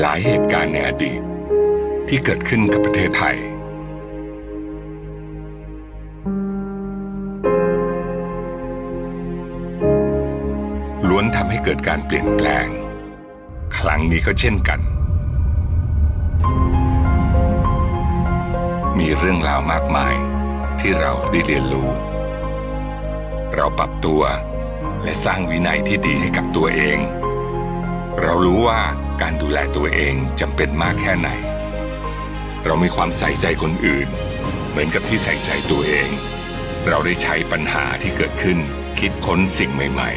หลายเหตุการณ์ในอดีต ที่เกิดขึ้นกับประเทศไทย ล้วนทำให้เกิดการเปลี่ยนแปลง ครั้งนี้ก็เช่นกัน มีเรื่องราวมากมายที่เราได้เรียนรู้ เราปรับตัวและสร้างวินัยที่ดีให้กับตัวเอง เรารู้ว่าการดูแลตัวเองจำเป็นมากแค่ไหน เรามีความใส่ใจคนอื่น เหมือนกับที่ใส่ใจตัวเอง เราได้ใช้ปัญหาที่เกิดขึ้น คิดค้นสิ่งใหม่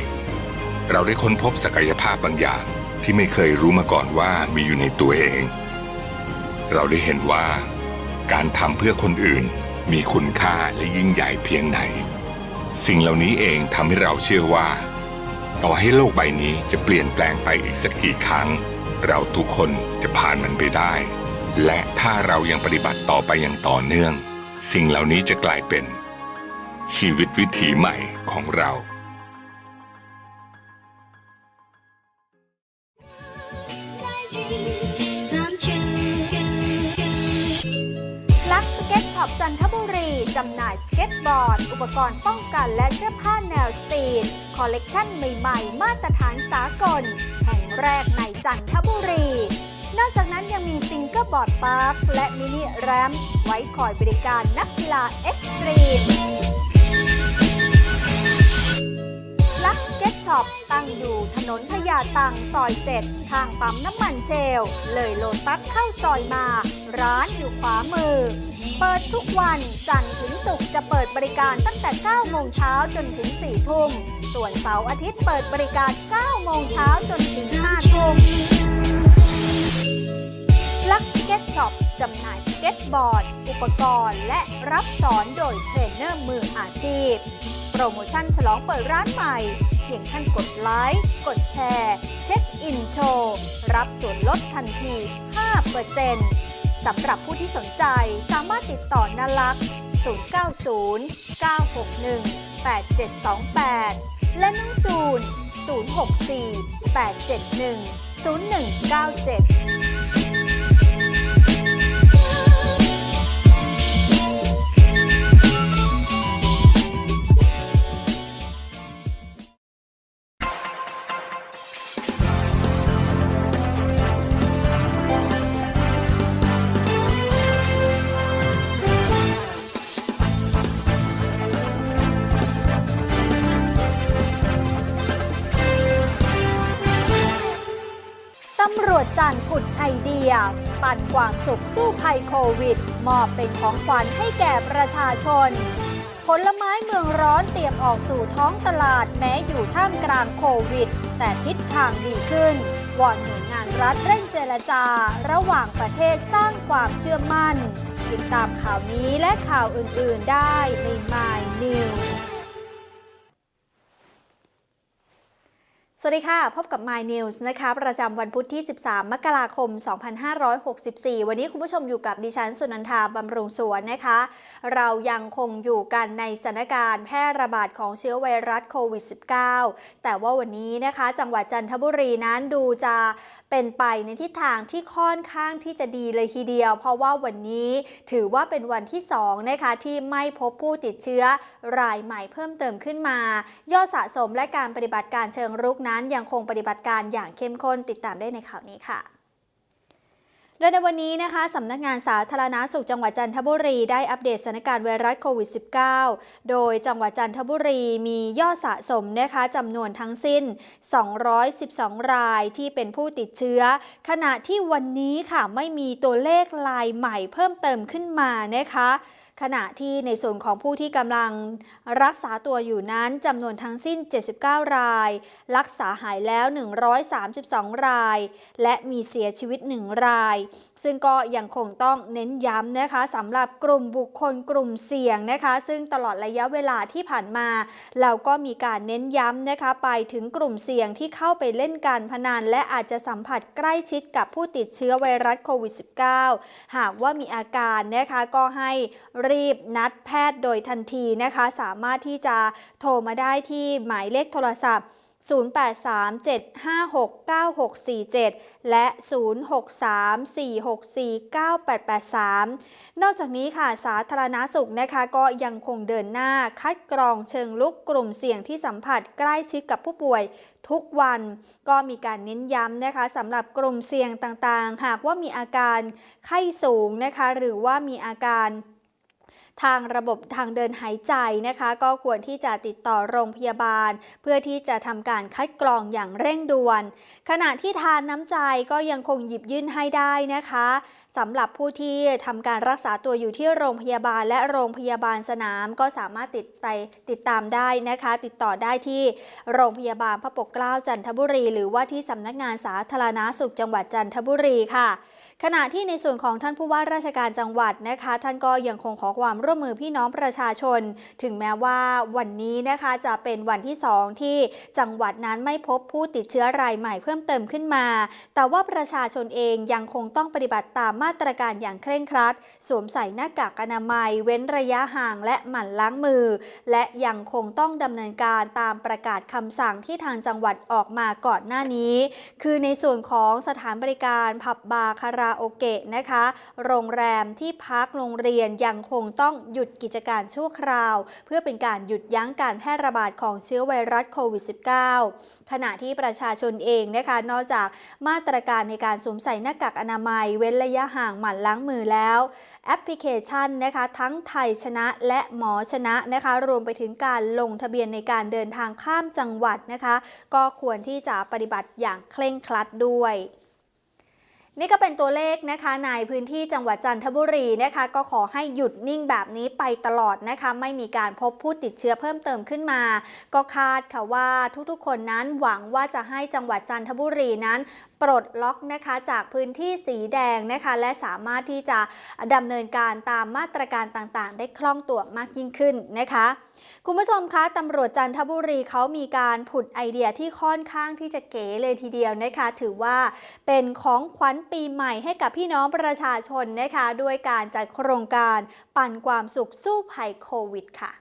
ๆ เราได้ค้นพบศักยภาพบางอย่างที่ไม่เคยรู้มาก่อนว่ามีอยู่ในตัวเอง เราได้เห็นว่า การทำเพื่อคนอื่นมีคุณค่าและยิ่งใหญ่เพียงไหน สิ่งเหล่านี้เองทำให้เราเชื่อว่า ต่อให้โลกใบนี้จะเปลี่ยนแปลงไปอีกสักกี่ครั้ง เราทุกคนจะผ่านมันไปได้ และถ้าเรายังปฏิบัติต่อไปอย่างต่อเนื่อง สิ่งเหล่านี้จะกลายเป็น ชีวิตวิถีใหม่ของเราลักสเก็ตช็อปจันทบุรี จำหน่ายสเก็ตบอร์ด อุปกรณ์ป้องกันและเสื้อผ้าแนวสตรีท คอลเลกชันใหม่ๆ มาตรฐานสากล แห่งแรกในจันทบุรี นอกจากนั้นยังมีฟิงเกอร์บอร์ดพาร์คและมินิแรมไว้คอยบริการนักกีฬาเอ็กซ์ตรีมลักเก็ตช็อปตั้งอยู่ถนนพญาตังซอยเจ็ดทางปั๊มน้ำมันเชล เลยโลตัสเข้าซอยมา ร้านอยู่ขวามือ เปิดทุกวันจันทร์ถึงศุกร์จะเปิดบริการตั้งแต่ 9 โมงเช้าจนถึง 4 ทุ่ม ส่วนเสาร์อาทิตย์เปิดบริการ 9 โมงเช้าจนถึง 5 ทุ่มลักสเก็ตช็อปจำหน่ายสเก็ตบอร์ด อุปกรณ์ และรับสอนโดยเทรนเนอร์มืออาชีพ โปรโมชั่นฉลองเปิดร้านใหม่ เพียงท่านกดไลค์ กดแชร์ เช็คอินโชว์ รับส่วนลดทันที 5% สำหรับผู้ที่สนใจสามารถติดต่อนาลักษ์090 961 8728 และน้องจูน 064 871 0197 ปั่นความสุขสู้ภัยโควิด มอบเป็นของขวัญให้แก่ประชาชน ผลไม้เมืองร้อนเตรียมออกสู่ท้องตลาดแม้อยู่ท่ามกลางโควิด แต่ทิศทางดีขึ้นวอนหน่วยงานรัฐเร่งเจรจา ระหว่างประเทศสร้างความเชื่อมั่น ติดตามข่าวนี้และข่าวอื่น ๆ ได้ใน My News วัสดีค่ะ พบกับ My News นะคะ ประจำวันพุธที่ 13 มกราคม 2564 วันนี้คุณผู้ชมอยู่กับดิฉันสุนันทาบำรุงสวนนะคะ เรายังคงอยู่กันในสถานการณ์แพร่ระบาดของเชื้อไวรัสโควิด -19 แต่ว่าวันนี้นะคะ จังหวัดจันทบุรีนั้นดูจะเป็นไปในทิศทางที่ค่อนข้างที่จะดีเลยทีเดียว เพราะว่าวันนี้ถือว่าเป็นวันที่2นะคะที่ไม่พบผู้ติดเชื้อรายใหม่เพิ่มเติมขึ้นมา ยอดสะสมและการปฏิบัติการเชิงรุกนั้นยังคงปฏิบัติการอย่างเข้มข้นติดตามได้ในข่าวนี้ค่ะโดยในวันนี้นะคะสำนักงานสาธารณาสุขจังหวัดจันทบุรีได้อัปเดตสถานการณ์ไวรัสโควิด -19 โดยจังหวัดจันทบุรีมียอดสะสมนะคะจำนวนทั้งสิ้น 212 รายที่เป็นผู้ติดเชื้อ ขณะที่วันนี้ค่ะไม่มีตัวเลขลายใหม่เพิ่มเติมขึ้นมานะคะ ขณะที่ในส่วนของผู้ที่กำลังรักษาตัวอยู่นั้นจำนวนทั้งสิ้น 79 ราย รักษาหายแล้ว 132 ราย และมีเสียชีวิต 1 รายซึ่งก็ยังคงต้องเน้นย้ำนะคะสำหรับกลุ่มบุคคลกลุ่มเสี่ยงนะคะ ซึ่งตลอดระยะเวลาที่ผ่านมา เราก็มีการเน้นย้ำนะคะ ไปถึงกลุ่มเสี่ยงที่เข้าไปเล่นการพนันและอาจจะสัมผัสใกล้ชิดกับผู้ติดเชื้อไวรัสโควิด -19 หากว่ามีอาการนะคะก็ให้รีบนัดแพทย์โดยทันทีนะคะ สามารถที่จะโทรมาได้ที่หมายเลขโทรศัพท์ 0837569647 และ 0634649883 นอกจากนี้ค่ะสาธารณาสุขนะคะก็ยังคงเดินหน้าคัดกรองเชิงลุกกลุ่มเสี่ยงที่สัมผัสใกล้ชิดกับผู้ป่วยทุกวันก็มีการเน้นย้ำนะคะสำหรับกลุ่มเสี่ยงต่างๆ หากว่ามีอาการไข้สูงนะคะหรือว่ามีอาการ ทางระบบทางเดินหายใจนะคะ ก็ควรที่จะติดต่อโรงพยาบาล เพื่อที่จะทำการคัดกรองอย่างเร่งด่วน ขณะที่ทานน้ำใจก็ยังคงหยิบยื่นให้ได้นะคะสำหรับผู้ที่ทำการรักษาตัวอยู่ที่โรงพยาบาลและโรงพยาบาลสนามก็สามารถติดไปติดตามได้นะคะ ติดต่อได้ที่โรงพยาบาลพระปกเกล้าจันทบุรี หรือว่าที่สำนักงานสาธารณาสุขจังหวัดจันทบุรีค่ะ ขณะที่ในส่วนของท่านผู้ว่าราชการจังหวัดนะคะ ท่านก็ยังคงขอความร่วมมือพี่น้องประชาชน ถึงแม้ว่าวันนี้นะคะจะเป็นวันที่ 2 ที่จังหวัดนั้นไม่พบผู้ติดเชื้อรายใหม่เพิ่มเติมขึ้นมา แต่ว่าประชาชนเองยังคงต้องปฏิบัติตามมาตรการอย่างเคร่งครัด สวมใส่หน้ากากอนามัย เว้นระยะห่างและหมั่นล้างมือ และยังคงต้องดำเนินการตามประกาศคำสั่งที่ทางจังหวัดออกมาก่อนหน้านี้ คือในส่วนของสถานบริการผับบาร์คาราโอเกะนะคะ โรงแรมที่พักโรงเรียนยังคงต้องหยุดกิจการชั่วคราว เพื่อเป็นการหยุดยั้งการแพร่ระบาดของเชื้อไวรัสโควิด -19 ขณะที่ประชาชนเองนะคะ นอกจากมาตรการในการสวมใส่หน้ากากอนามัย เว้นระยะห่างหมั่นล้างมือแล้วแอปพลิเคชันนะคะ ทั้งไทยชนะและหมอชนะนะคะ รวมไปถึงการลงทะเบียนในการเดินทางข้ามจังหวัดนะคะ ก็ควรที่จะปฏิบัติอย่างเคร่งครัดด้วย นี่ก็เป็นตัวเลขนะคะในพื้นที่จังหวัดจันทบุรีนะคะ ก็ขอให้หยุดนิ่งแบบนี้ไปตลอดนะคะ ไม่มีการพบผู้ติดเชื้อเพิ่มเติมขึ้นมา ก็คาดค่ะว่าทุกๆคนนั้นหวังว่าจะให้จังหวัดจันทบุรีนั้นปลดล็อกนะคะจากพื้นที่สีแดงนะคะ และสามารถที่จะดำเนินการตามมาตรการต่างๆ ได้คล่องตัวมากยิ่งขึ้นนะคะ คุณผู้ชมคะตำรวจจันทบุรีเขามีการผุดไอเดียที่ค่อนข้างที่จะเก๋เลยทีเดียวนะคะ ถือว่าเป็นของขวัญปีใหม่ให้กับพี่น้องประชาชนนะคะ ด้วยการจัดโครงการปั่นความสุขสู้ภัยโควิดค่ะ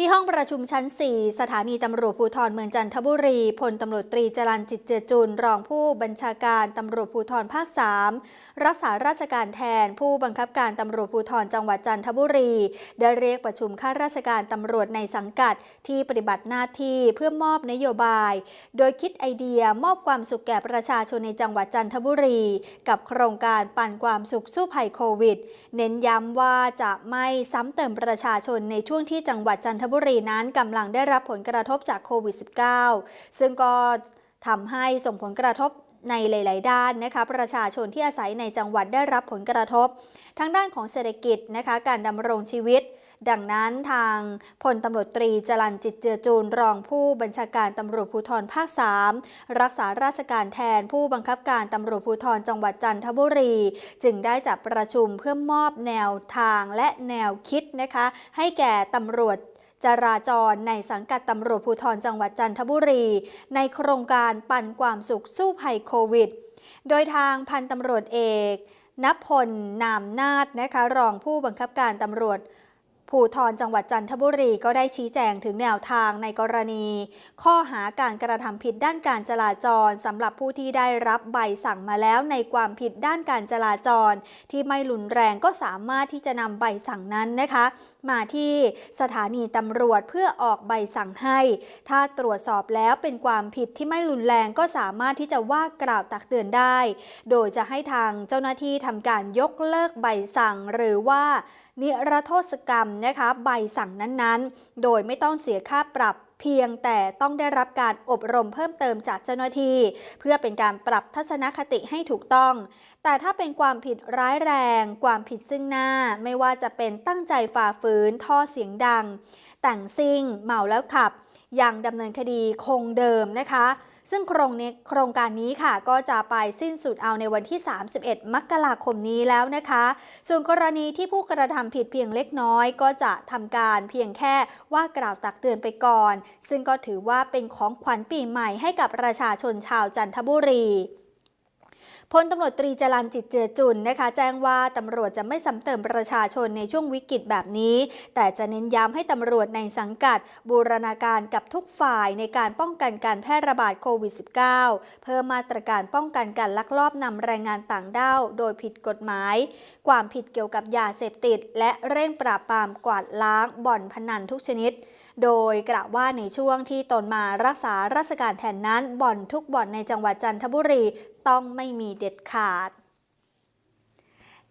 ที่ห้องประชุมชั้น 4 สถานีตำรวจภูธรเมืองจันทบุรีพลตำรวจตรีจรันจิตเจจุน รองผู้บัญชาการตำรวจภูธรภาค 3 รักษาราชการแทน ผู้บังคับการตำรวจภูธรจังหวัดจันทบุรี ได้เรียกประชุมข้าราชการตำรวจในสังกัดที่ปฏิบัติหน้าที่เพื่อมอบนโยบาย โดยคิดไอเดียมอบความสุขแก่ประชาชนในจังหวัดจันทบุรี กับโครงการปั่นความสุขสู้ภัยโควิด เน้นย้ำว่าจะไม่ซ้ำเติมประชาชนในช่วงที่จังหวัดจันทบุรีนั้นกำลังได้รับผลกระทบจากโควิด -19 ซึ่งก็ทำให้ส่งผลกระทบในหลาย ๆ ด้านนะคะประชาชนที่อาศัยในจังหวัดได้รับผลกระทบ ทั้งด้านของเศรษฐกิจนะคะการดำรงชีวิต ดังนั้นทางพลตำรวจตรีจรันจิตเจือจูนรองผู้บัญชาการตำรวจภูธรภาค 3 รักษาราชการแทนผู้บังคับการตำรวจภูธรจังหวัดจันทบุรี จึงได้จัดประชุมเพื่อมอบแนวทางและแนวคิดนะคะให้แก่ตำรวจ จราจรในสังกัดตำรวจภูธรจังหวัดจันทบุรี ในโครงการปั่นความสุขสู้ภัยโควิด โดยทางพันตำรวจเอกนพลนามนาฏนะคะรองผู้บังคับการตำรวจ ภูธรจังหวัดจันทบุรีก็ได้ชี้แจงถึงแนวทางในกรณี ข้อหาการกระทำผิดด้านการจราจรสำหรับผู้ที่ได้รับใบสั่งมาแล้วในความผิดด้านการจราจร ที่ไม่รุนแรงก็สามารถที่จะนำใบสั่งนั้นนะคะ มาที่สถานีตำรวจเพื่อออกใบสั่งให้ ถ้าตรวจสอบแล้วเป็นความผิดที่ไม่รุนแรงก็สามารถที่จะว่ากล่าวตักเตือนได้ โดยจะให้ทางเจ้าหน้าที่ทำการยกเลิกใบสั่ง หรือว่านิรโทษกรรมนะคะใบสั่งนั้นๆ โดยไม่ต้องเสียค่าปรับเพียงแต่ต้องได้รับการอบรมเพิ่มเติมจากเจ้าหน้าที่ เพื่อเป็นการปรับทัศนคติให้ถูกต้อง แต่ถ้าเป็นความผิดร้ายแรง ความผิดซึ่งหน้า ไม่ว่าจะเป็นตั้งใจฝ่าฝืนท่อเสียงดัง แต่งซิ่ง เมาแล้วขับ ยังดำเนินคดีคงเดิมนะคะ ซึ่งโครงนี้โครงการนี้ค่ะ ก็จะไปสิ้นสุดเอาในวันที่ 31 มกราคมนี้แล้วนะคะ ส่วนกรณีที่ผู้กระทำผิดเพียงเล็กน้อย ก็จะทำการเพียงแค่ว่ากล่าวตักเตือนไปก่อน ซึ่งก็ถือว่าเป็นของขวัญปีใหม่ให้กับประชาชนชาวจันทบุรี พลตำรวจตรีจรันจิตเจือจุนนะคะ แจ้งว่าตำรวจจะไม่ซ้ำเติมประชาชนในช่วงวิกฤตแบบนี้ แต่จะเน้นย้ำให้ตำรวจในสังกัด บูรณาการกับทุกฝ่ายในการป้องกันการแพร่ระบาดโควิด -19 เพิ่มมาตรการป้องกันการลักลอบนำแรงงานต่างด้าวโดยผิดกฎหมาย ความผิดเกี่ยวกับยาเสพติด และเร่งปราบปรามกวาดล้างบ่อนพนันทุกชนิด โดยกล่าวว่าในช่วงที่ตนมารักษาราชการแทนนั้นบ่อนทุกบ่อนในจังหวัดจันทบุรี ต้องไม่มีเด็ดขาด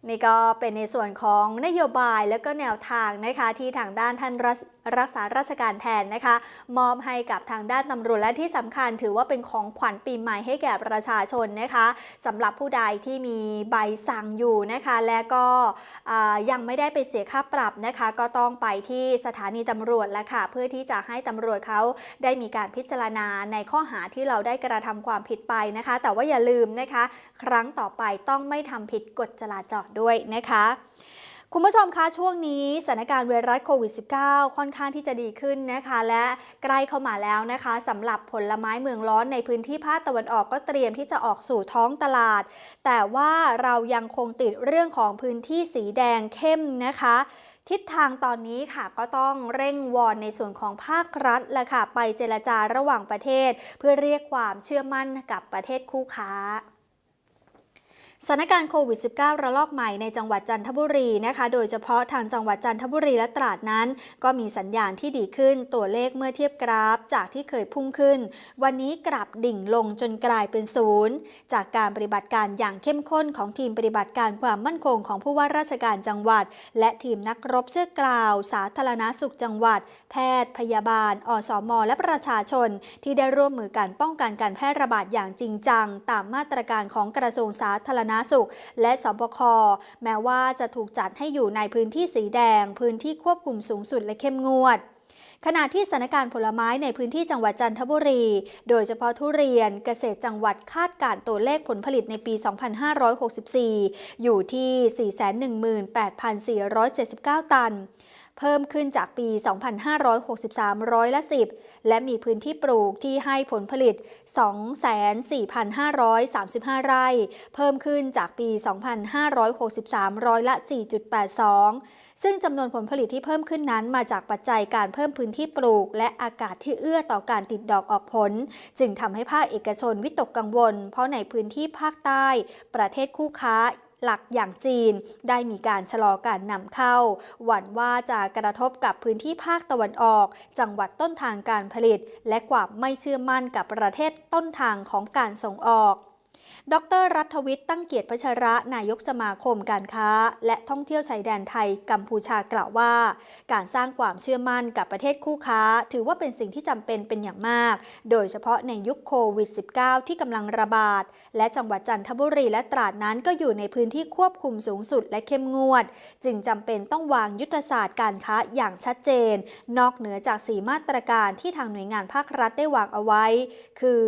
นี่ก็เป็นในส่วนของนโยบายและก็แนวทางนะคะที่ทางด้านท่านรักษาราชการแทนนะคะ มอบให้กับทางด้านตำรวจและที่สำคัญถือว่าเป็นของขวัญปีใหม่ให้แก่ประชาชนนะคะสำหรับผู้ใดที่มีใบสั่งอยู่นะคะ และก็ยังไม่ได้ไปเสียค่าปรับนะคะ ก็ต้องไปที่สถานีตำรวจแล้วค่ะ เพื่อที่จะให้ตำรวจเขาได้มีการพิจารณาในข้อหาที่เราได้กระทำความผิดไปนะคะ แต่ว่าอย่าลืมนะคะครั้งต่อไปต้องไม่ทำผิดกฎจราจรด้วยนะคะคุณผู้ชมคะช่วงนี้สถานการณ์ไวรัสโควิด -19 ค่อนข้างที่จะดีขึ้นนะคะ และใกล้เข้ามาแล้วนะคะสำหรับผลไม้เมืองร้อนในพื้นที่ภาคตะวันออกก็เตรียมที่จะออกสู่ท้องตลาด แต่ว่าเรายังคงติดเรื่องของพื้นที่สีแดงเข้มนะคะทิศทางตอนนี้ค่ะก็ต้องเร่งวอนในส่วนของภาครัฐแหละค่ะไปเจรจาระหว่างประเทศ เพื่อเรียกความเชื่อมั่นกับประเทศคู่ค้า สถานการณ์โควิด -19 ระลอกใหม่ในจังหวัดจันทบุรีนะคะ โดยเฉพาะทางจังหวัดจันทบุรีและตราดนั้น ก็มีสัญญาณที่ดีขึ้นตัวเลขเมื่อเทียบกราฟจากที่เคยพุ่งขึ้น วันนี้กลับดิ่งลงจนกลายเป็นศูนย์จากการปฏิบัติการอย่างเข้มข้นของทีมปฏิบัติการความมั่นคงของผู้ว่าราชการจังหวัด และทีมนักรบเสื้อกล่าว สาธารณสุขจังหวัด แพทย์ พยาบาล อสม และประชาชน ที่ได้ร่วมมือกันป้องกันการแพร่ระบาดอย่างจริงจัง ตามมาตรการของกระทรวงสาธารณสุข และสบค แม้ว่าจะถูกจัดให้อยู่ในพื้นที่สีแดง พื้นที่ควบคุมสูงสุดและเข้มงวดขณะที่สถานการณ์ผลไม้ในพื้นที่จังหวัดจันทบุรี โดยเฉพาะทุเรียนเกษตรจังหวัดคาดการตัวเลขผลผลิตในปี 2564 อยู่ที่ 418,479 ตัน เพิ่มขึ้นจากปี 2563 ร้อยละ 10 และมีพื้นที่ปลูกที่ให้ผลผลิต 24,535 ไร่ เพิ่มขึ้นจากปี 2563 ร้อยละ 4.82 ซึ่งจำนวนผลผลิตที่เพิ่มขึ้นนั้นมาจากปัจจัยการเพิ่มพื้นที่ปลูก และอากาศที่เอื้อต่อการติดดอกออกผล จึงทำให้ภาคเอกชนวิตกกังวล เพราะในพื้นที่ภาคใต้ ประเทศคู่ค้า หลักอย่างจีน ได้มีการชะลอการนำเข้า หวั่นว่าจะกระทบกับพื้นที่ภาคตะวันออก จังหวัดต้นทางการผลิต และความไม่เชื่อมั่นกับประเทศต้นทางของการส่งออก ดรรัฐวิทย์ตั้งเกียรติพัชระ นายกสมาคมการค้า และท่องเที่ยวชายแดนไทยกัมพูชากล่าวว่า การสร้างความเชื่อมั่นกับประเทศคู่ค้า ถือว่าเป็นสิ่งที่จำเป็นเป็นอย่างมาก โดยเฉพาะในยุคโควิด -19 ที่กำลังระบาด และจังหวัดจันทบุรีและตราดนั้นก็อยู่ในพื้นที่ควบคุมสูงสุดและเข้มงวด จึงจำเป็นต้องวางยุทธศาสตร์การค้าอย่างชัดเจน นอกเหนือจาก4มาตรการที่ทางหน่วยงานภาครัฐได้วางเอาไว้ คือ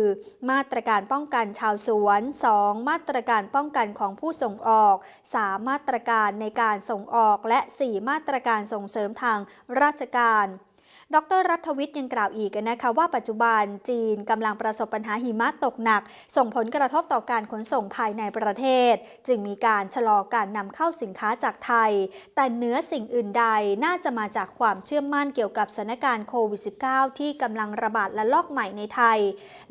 มาตรการป้องกันชาวสวน2 มาตรการป้องกันของผู้ส่งออก 3 มาตรการในการส่งออกและ 4 มาตรการส่งเสริมทางราชการ ดรรัฐวิทย์ยังกล่าวอีกนะคะว่าปัจจุบันจีนกำลังประสบปัญหาหิมะตกหนัก ส่งผลกระทบต่อการขนส่งภายในประเทศ จึงมีการชะลอการนำเข้าสินค้าจากไทย แต่เนื้อสิ่งอื่นใดน่าจะมาจากความเชื่อมั่นเกี่ยวกับสถานการณ์โควิด -19 ที่กำลังระบาดระลอกใหม่ในไทย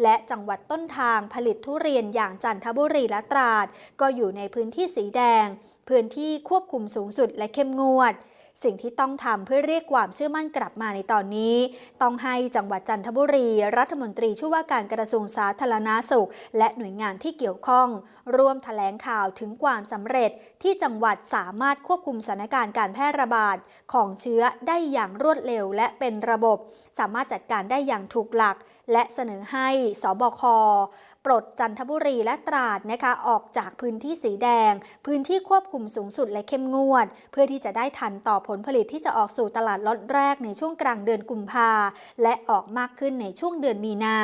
และจังหวัดต้นทางผลิตทุเรียนอย่างจันทบุรีและตราด ก็อยู่ในพื้นที่สีแดง พื้นที่ควบคุมสูงสุดและเข้มงวด สิ่งที่ต้องทำเพื่อเรียกความเชื่อมั่นกลับมาในตอนนี้ ต้องให้จังหวัดจันทบุรี รัฐมนตรีช่วยว่าการกระทรวงสาธารณาสุข และหน่วยงานที่เกี่ยวข้อง ร่วมแถลงข่าวถึงความสำเร็จที่จังหวัดสามารถควบคุมสถานการณ์การแพร่ระบาดของเชื้อได้อย่างรวดเร็วและเป็นระบบ สามารถจัดการได้อย่างถูกหลัก และเสนอให้สบค ปลดจันทบุรีและตราดนะคะออกจากพื้นที่สีแดง พื้นที่ควบคุมสูงสุดและเข้มงวด เพื่อที่จะได้ทันต่อผลผลิตที่จะออกสู่ตลาดล็อตแรกในช่วงกลางเดือนกุมภาและออกมากขึ้นในช่วงเดือนมีนา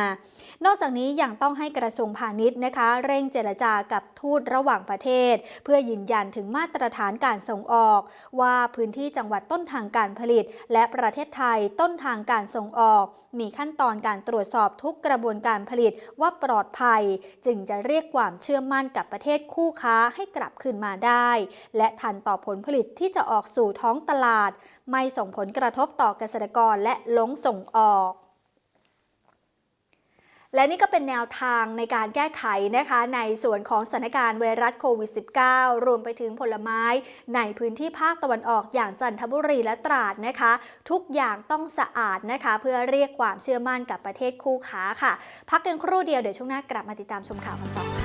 นอกจากนี้ยังต้องให้กระทรวงพาณิชย์นะคะ เร่งเจรจากับทูตระหว่างประเทศ เพื่อยืนยันถึงมาตรฐานการส่งออก ว่าพื้นที่จังหวัดต้นทางการผลิต และประเทศไทยต้นทางการส่งออก มีขั้นตอนการตรวจสอบทุกกระบวนการผลิตว่าปลอดภัยภัย จึงจะเรียกความเชื่อมั่นกับประเทศคู่ค้าให้กลับคืนมาได้ และทันต่อผลผลิตที่จะออกสู่ท้องตลาด ไม่ส่งผลกระทบต่อเกษตรกรและล้งส่งออก และนี่ก็เป็นแนวทางในการแก้ไขนะคะในส่วนของสถานการณ์ไวรัสโควิด -19 รวมไปถึงผลไม้ในพื้นที่ภาคตะวันออกอย่างจันทบุรีและตราดนะคะ ทุกอย่างต้องสะอาดนะคะ เพื่อเรียกความเชื่อมั่นกับประเทศคู่ค้าค่ะ พักกันครู่เดียวเดี๋ยวช่วงหน้ากลับมาติดตามชมข่าวกันต่อค่ะ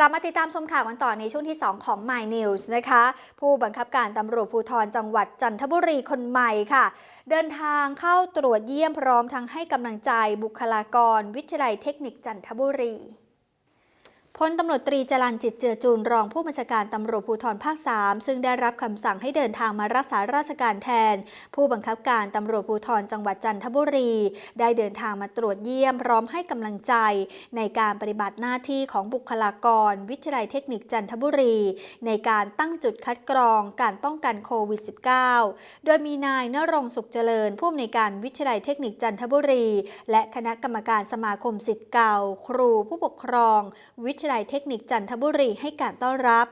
ลับมาติดตามชมข่าวกันต่อในช่วงที่ 2 ของ My News นะคะ ผู้บังคับการตำรวจภูธรจังหวัดจันทบุรีคนใหม่ค่ะ เดินทางเข้าตรวจเยี่ยมพร้อมทั้งให้กำลังใจบุคลากร วิทยาลัยเทคนิคจันทบุรี พลตำรวจตรีจรัญจิตเจือจูนรองผู้บัญชาการตำรวจภูธรภาค 3 ซึ่งได้รับคำสั่งให้เดินทางมารักษาราชการแทน ผู้บังคับการตำรวจภูธรจังหวัดจันทบุรี ได้เดินทางมาตรวจเยี่ยมพร้อมให้กำลังใจ ในการปฏิบัติหน้าที่ของบุคลากร วิทยาลัยเทคนิคจันทบุรี ในการตั้งจุดคัดกรอง การป้องกันโควิด -19 โดยมีนายนรงสุขเจริญผู้อำนวยการวิทยาลัยเทคนิคจันทบุรี และคณะกรรมการสมาคมสิทธิ์เก่า ครูผู้ปกครองวิทยาลัยเทคนิคจันทบุรีให้การต้อนรับ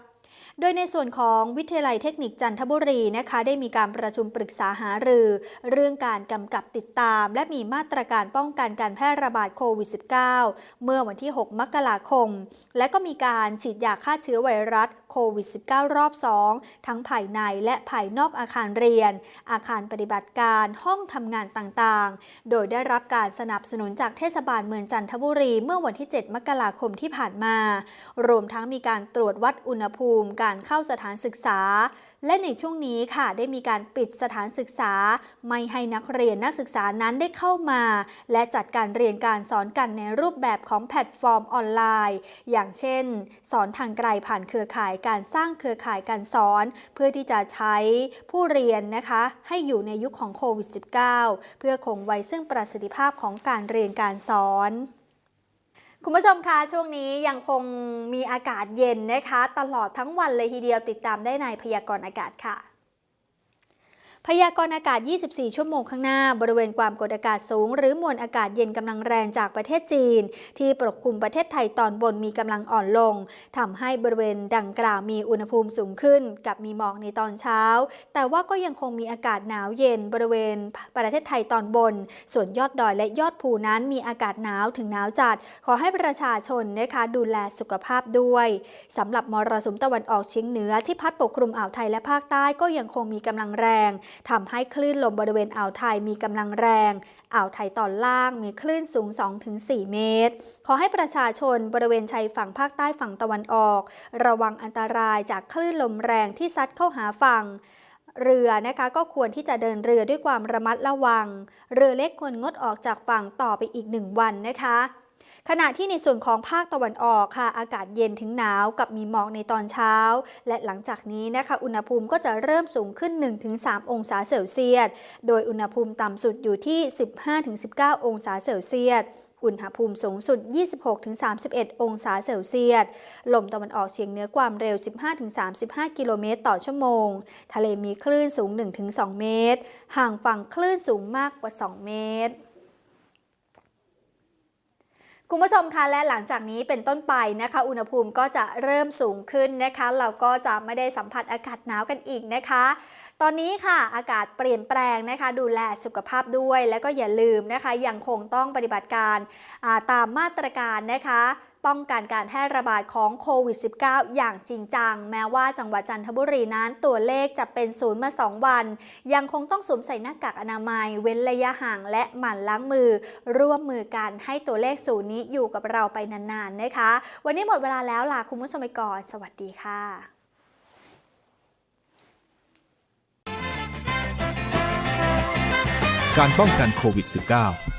โดยในส่วนของวิทยาลัยเทคนิคจันทบุรีนะคะได้มีการประชุมปรึกษาหารือ เรื่องการกำกับติดตาม และมีมาตรการป้องกันการแพร่ระบาดโควิด -19 เมื่อวันที่ 6 มกราคม และก็มีการฉีดยาฆ่าเชื้อไวรัสโควิด -19 รอบ 2 ทั้งภายในและภายนอกอาคารเรียน อาคารปฏิบัติการห้องทำงานต่างๆ โดยได้รับการสนับสนุนจากเทศบาลเมืองจันทบุรีเมื่อวันที่ 7 มกราคมที่ผ่านมา รวมทั้งมีการตรวจวัดอุณหภูมิการเข้าสถานศึกษา และในช่วงนี้ค่ะได้มีการปิดสถานศึกษา ไม่ให้นักเรียนนักศึกษานั้นได้เข้ามา และจัดการเรียนการสอนกันในรูปแบบของแพลตฟอร์มออนไลน์ อย่างเช่น สอนทางไกลผ่านเครือข่ายการสร้างเครือข่ายการสอน เพื่อที่จะใช้ผู้เรียนนะคะ ให้อยู่ในยุคของโควิด -19 เพื่อคงไว้ซึ่งประสิทธิภาพของการเรียนการสอน คุณผู้ชมคะช่วงนี้ยังคงมีอากาศเย็นนะคะ ตลอดทั้งวันเลยทีเดียวติดตามได้ในพยากรณ์อากาศค่ะ พยากรณ์อากาศ 24 ชั่วโมงข้างหน้า บริเวณความกดอากาศสูง หรือมวลอากาศเย็นกำลังแรงจากประเทศจีน ที่ปกคลุมประเทศไทยตอนบนมีกำลังอ่อนลงทำให้บริเวณดังกล่าวมีอุณหภูมิสูงขึ้น กับมีหมอกในตอนเช้า แต่ว่าก็ยังคงมีอากาศหนาวเย็นบริเวณประเทศไทยตอนบน ส่วนยอดดอยและยอดภูนั้นมีอากาศหนาวถึงหนาวจัด ขอให้ประชาชนนะคะดูแลสุขภาพด้วยสำหรับมรสุมตะวันออกเฉียงเหนือที่พัดปกคลุมอ่าวไทยและภาคใต้ก็ยังคงมีกำลังแรงทำให้คลื่นลมบริเวณอ่าวไทยมีกำลังแรง อ่าวไทยตอนล่างมีคลื่นสูง 2-4 เมตร ขอให้ประชาชนบริเวณชายฝั่งภาคใต้ฝั่งตะวันออก ระวังอันตรายจากคลื่นลมแรงที่ซัดเข้าหาฝั่งเรือนะคะก็ควรที่จะเดินเรือด้วยความระมัดระวัง เรือเล็กควรงดออกจากฝั่งต่อไปอีกหนึ่งวันนะคะ ขณะที่ในส่วนของภาคตะวันออกค่ะ อากาศเย็นถึงหนาวกับมีหมอกในตอนเช้า และหลังจากนี้นะคะ อุณหภูมิก็จะเริ่มสูงขึ้น 1-3 องศาเซลเซียส โดยอุณหภูมิต่ำสุดอยู่ที่ 15-19 องศาเซลเซียสอุณหภูมิสูงสุด 26-31 องศาเซลเซียส ลมตะวันออกเฉียงเหนือความเร็ว 15-35 กิโลเมตรต่อชั่วโมง ทะเลมีคลื่นสูง 1-2 เมตร ห่างฝั่งคลื่นสูงมากกว่า 2 เมตร คุณผู้ชมคะและหลังจากนี้เป็นต้นไปนะคะ อุณหภูมิก็จะเริ่มสูงขึ้นนะคะ เราก็จะไม่ได้สัมผัสอากาศหนาวกันอีกนะคะ ตอนนี้ค่ะอากาศเปลี่ยนแปลงนะคะ ดูแลสุขภาพด้วย แล้วก็อย่าลืมนะคะ ยังคงต้องปฏิบัติการาตามมาตรการนะคะ ป้องกันการแพร่ระบาดของโควิด -19 อย่างจริงจัง แม้ว่าจังหวัดจันทบุรีนั้นตัวเลขจะเป็นศูนย์มา 2 วัน ยังคงต้องสวมใส่หน้ากากอนามัย เว้นระยะห่างและหมั่นล้างมือ ร่วมมือกันให้ตัวเลขศูนย์นี้อยู่กับเราไปนานๆนะคะ วันนี้หมดเวลาแล้วลาคุณผู้ชมไปก่อน สวัสดีค่ะการป้องกันโควิด -19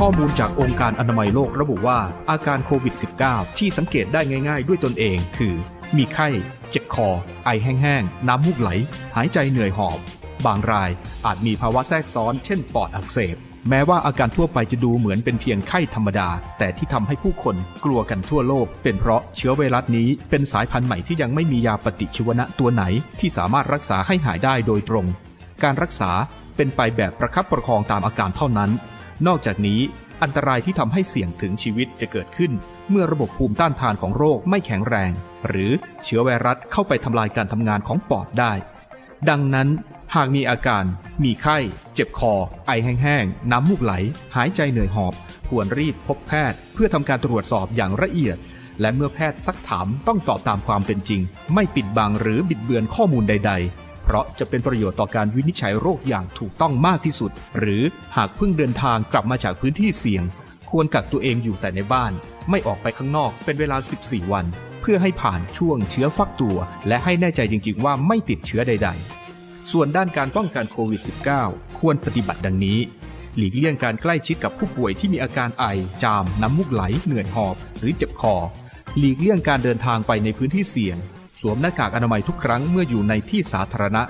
ข้อมูลจากองค์การอนามัยโลกระบุว่าอาการโควิด -19 ที่สังเกตได้ง่าย ๆ ด้วยตนเอง คือ มีไข้ เจ็บคอ ไอแห้งๆ น้ำมูกไหล หายใจเหนื่อยหอบ บางรายอาจมีภาวะแทรกซ้อน เช่น ปอดอักเสบ แม้ว่าอาการทั่วไปจะดูเหมือนเป็นเพียงไข้ธรรมดา แต่ที่ทำให้ผู้คนกลัวกันทั่วโลก เป็นเพราะเชื้อไวรัสนี้เป็นสายพันธุ์ใหม่ที่ยังไม่มียาปฏิชีวนะตัวไหน ที่สามารถรักษาให้หายได้โดยตรง การรักษาเป็นไปแบบประคับประคองตามอาการเท่านั้น นอกจากนี้อันตรายที่ทำให้เสี่ยงถึงชีวิตจะเกิดขึ้น เมื่อระบบภูมิต้านทานของโรคไม่แข็งแรง หรือเชื้อไวรัสเข้าไปทำลายการทำงานของปอดได้ ดังนั้น หากมีอาการ มีไข้ เจ็บคอ ไอแห้งๆ น้ำมูกไหล หายใจเหนื่อยหอบ ควรรีบพบแพทย์ เพื่อทำการตรวจสอบอย่างละเอียด และเมื่อแพทย์ซักถามต้องตอบตามความเป็นจริง ไม่ปิดบังหรือบิดเบือนข้อมูลใด ๆ เพราะจะเป็นประโยชน์ต่อการวินิจฉัยโรคอย่างถูกต้องมากที่สุด หรือหากเพิ่งเดินทางกลับมาจากพื้นที่เสี่ยง ควรกักตัวเองอยู่แต่ในบ้าน ไม่ออกไปข้างนอกเป็นเวลา 14 วัน เพื่อให้ผ่านช่วงเชื้อฟักตัว และให้แน่ใจจริง ๆ ว่าไม่ติดเชื้อใด ๆ ส่วนด้านการป้องกันโควิด -19 ควรปฏิบัติดังนี้หลีกเลี่ยงการใกล้ชิดกับผู้ป่วยที่มีอาการไอ จาม น้ำมูกไหล เหนื่อยหอบ หรือเจ็บคอ หลีกเลี่ยงการเดินทางไปในพื้นที่เสี่ยง วมหน้ากากอนามัยทุกครั้งเมื่ออยู่ในที่สาธารณะ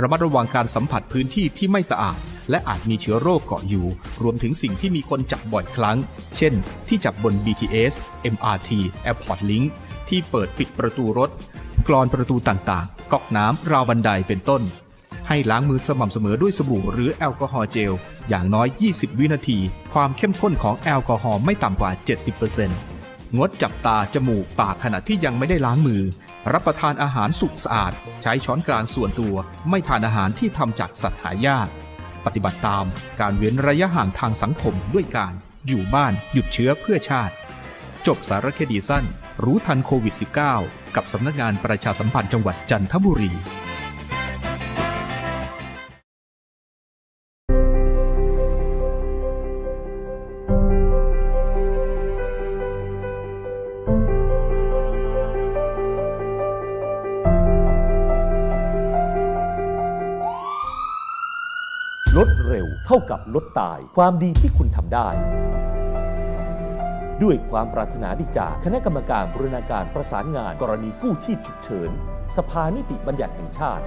ระมัดระวังการสัมผัสพื้นที่ที่ไม่สะอาด และอาจมีเชื้อโรคเกาะอยู่ รวมถึงสิ่งที่มีคนจับบ่อยครั้ง เช่น ที่จับบน BTS MRT Airport Link ที่เปิดปิดประตูรถ กรอนประตูต่างๆ ก๊อกน้ำราวบันไดเป็นต้น ให้ล้างมือสม่ำเสมอด้วยสบู่หรือแอลกอฮอล์เจล อย่างน้อย 20 วินาที ความเข้มข้นของแอลกอฮอล์ไม่ต่ำกว่า 70%งดจับตา จมูก ปากขณะที่ยังไม่ได้ล้างมือ รับประทานอาหารสุกสะอาด ใช้ช้อนกลางส่วนตัวไม่ทานอาหารที่ทำจากสัตว์หายาก ปฏิบัติตามการเว้นระยะห่างทางสังคมด้วยการอยู่บ้านหยุดเชื้อเพื่อชาติ จบสารคดีสั้น รู้ทันโควิด -19 กับสำนักงานประชาสัมพันธ์จังหวัดจันทบุรี ตาย ความดีที่คุณทำได้ ด้วยความปรารถนาดีจากคณะกรรมการบรรณาการประสานงาน กรณีกู้ชีพฉุกเฉิน สภานิติบัญญัติแห่งชาติ